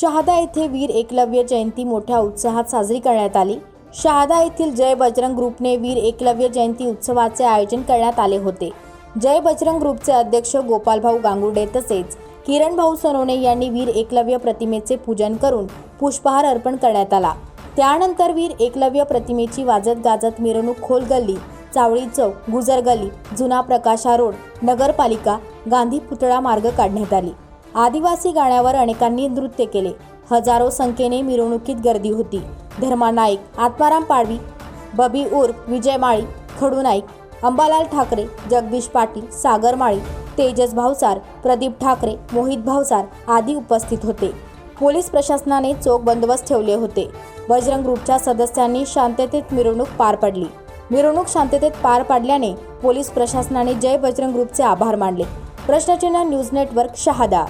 शहादा येथे वीर एकलव्य जयंती मोठ्या उत्साहात साजरी करण्यात आली. शहादा येथील जय बजरंग ग्रुपने वीर एकलव्य जयंती उत्सवाचे आयोजन करण्यात आले होते. जय बजरंग ग्रुपचे अध्यक्ष गोपालभाऊ गांगुर्डे तसेच किरण भाऊ सोनवणे यांनी वीर एकलव्य प्रतिमेचे पूजन करून पुष्पहार अर्पण करण्यात आला. त्यानंतर वीर एकलव्य प्रतिमेची वाजत गाजत मिरवणूक खोल गल्ली चावळी चौक गुजर गल्ली जुना प्रकाशा रोड नगरपालिका गांधी पुतळा मार्ग काढण्यात आली. आदिवासी गाण्यावर अनेकांनी नृत्य केले. हजारो संख्येने मिरवणुकीत गर्दी होती. धर्मा नाईक आत्माराम पाडवी बबी उर्फ विजय माळी खडू नाईक अंबालाल ठाकरे जगदीश पाटील सागर माळी तेजस भावसार प्रदीप ठाकरे मोहित भावसार आदी उपस्थित होते. पोलीस प्रशासनाने चोख बंदोबस्त ठेवले होते. बजरंग ग्रुपच्या सदस्यांनी शांततेत मिरवणूक पार पडली. मिरवणूक शांततेत पार पाडल्याने पोलीस प्रशासनाने जय बजरंग ग्रुपचे आभार मानले. प्रश्नचिन्ह न्यूज नेटवर्क शहादा